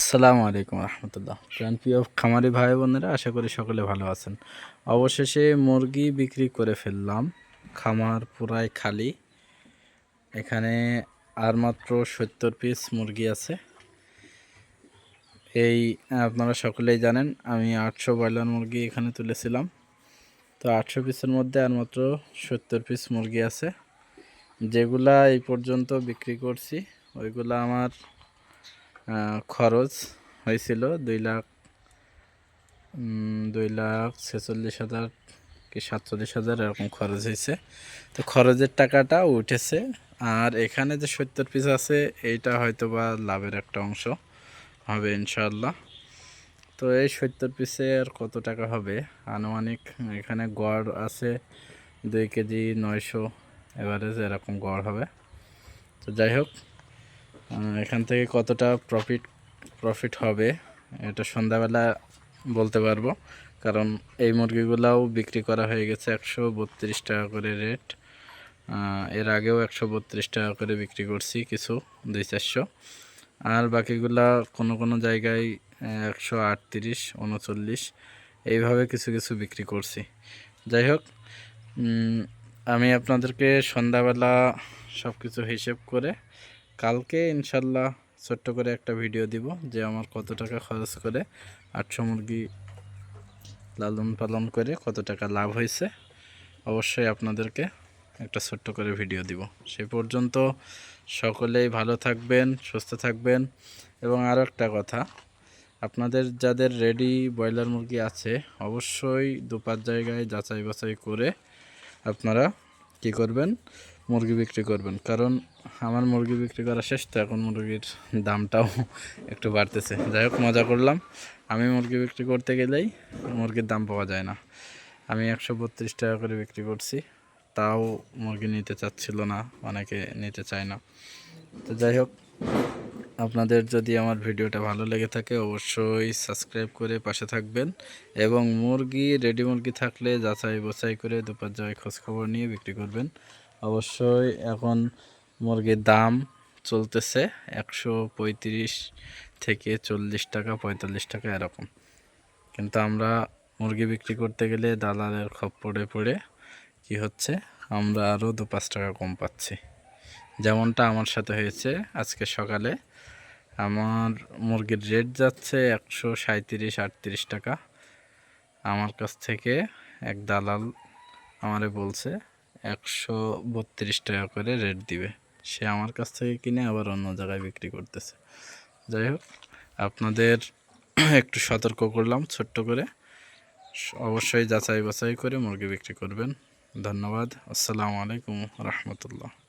আসসালামু আলাইকুম রহমতুল্লাহ। প্রাণ প্রিয় খামারি ভাই বোনেরা, আশা করি সকলে ভালো আছেন। অবশেষে মুরগি বিক্রি করে ফেললাম, খামার পুরাই খালি। এখানে আর মাত্র সত্তর পিস মুরগি আছে। এই আপনারা সকলেই জানেন, আমি আটশো ব্রয়লার মুরগি এখানে তুলেছিলাম। তো আটশো পিসের মধ্যে আর মাত্র সত্তর পিস মুরগি আছে। যেগুলা এই পর্যন্ত বিক্রি করছি, ওইগুলা আমার খরচ হয়েছিল দুই লাখ দুই লাখ ছেচল্লিশ হাজার কি সাতচল্লিশ হাজার এরকম খরচ হয়েছে। তো খরচের টাকাটা উঠেছে। আর এখানে যে সত্তর পিস আছে, এইটা হয়তো বা লাভের একটা অংশ হবে ইনশাল্লাহ তো এই সত্তর পিসে আর কত টাকা হবে? আনুমানিক এখানে গড় আছে দুই কেজি নয়শো এভারেজ এরকম গড় হবে। তো যাই হোক এখান থেকে কতটা প্রফিট প্রফিট হবে, এটা সন্ধ্যাবেলা বলতে পারব। কারণ এই মুরগিগুলাও বিক্রি করা হয়ে গেছে একশো বত্রিশ টাকা করে রেট এর আগেও একশো বত্রিশ টাকা করে বিক্রি করছি কিছু, দুই চারশো। আর বাকিগুলা কোনো কোনো জায়গায় একশো আটত্রিশ, উনচল্লিশ, এইভাবে কিছু কিছু বিক্রি করছি। যাই হোক আমি আপনাদেরকে সন্ধ্যাবেলা সব কিছু হিসেব করে কালকে ইনশাল্লাহ ছোট্ট করে একটা ভিডিও দিব যে আমার কত টাকা খরচ করে আটশো মুরগি লালন পালন করে কত টাকা লাভ হয়েছে। অবশ্যই আপনাদেরকে একটা ছোট্ট করে ভিডিও দিব। সে পর্যন্ত সকলেই ভালো থাকবেন, সুস্থ থাকবেন। এবং আরও একটা কথা, আপনাদের যাদের রেডি ব্রয়লার মুরগি আছে, অবশ্যই দুপাত জায়গায় যাচাই বাছাই করে আপনারা কি করবেন? মুরগি বিক্রি করবেন। কারণ আমার মুরগি বিক্রি করা শেষ, তো এখন মুরগির দামটাও একটু বাড়তেছে। যাই হোক, মজা করলাম। আমি মুরগি বিক্রি করতে গেলেই মুরগির দাম পাওয়া যায় না। আমি একশো বত্রিশ টাকা করে বিক্রি করছি। তাও মুরগি নিতে চাচ্ছিল না, অনেকে নিতে চায় না। তো যাই হোক, আপনাদের যদি আমার ভিডিওটা ভালো লেগে থাকে, অবশ্যই সাবস্ক্রাইব করে পাশে থাকবেন এবং মুরগি, রেডি মুরগি থাকলে যাচাই বাছাই করে দুপার জায়গায় খোঁজখবর নিয়ে বিক্রি করবেন। অবশ্যই এখন মুরগির দাম চলতেছে একশো পঁয়ত্রিশ থেকে চল্লিশ টাকা, পঁয়তাল্লিশ টাকা এরকম। কিন্তু আমরা মুরগি বিক্রি করতে গেলে দালালের খপ্পরে পড়ে কি হচ্ছে? আমরা আরও দু পাঁচ টাকা কম পাচ্ছি। যেমনটা আমার সাথে হয়েছে আজকে সকালে। আমার মুরগির রেট যাচ্ছে একশো সাঁত্রিশ আটত্রিশ টাকা। আমার কাছ থেকে এক দালাল আমারে বলছে একশো বত্রিশ টাকা করে রেট দিবে। সে আমার কাছ থেকে কিনে আবার অন্য জায়গায় বিক্রি করতেছে। যাই হোক, আপনাদের একটু সতর্ক করলাম ছোট্ট করে। অবশ্যই যাচাই বাছাই করে মুরগি বিক্রি করবেন। ধন্যবাদ। আসসালামু আলাইকুম রহমতুল্লাহ।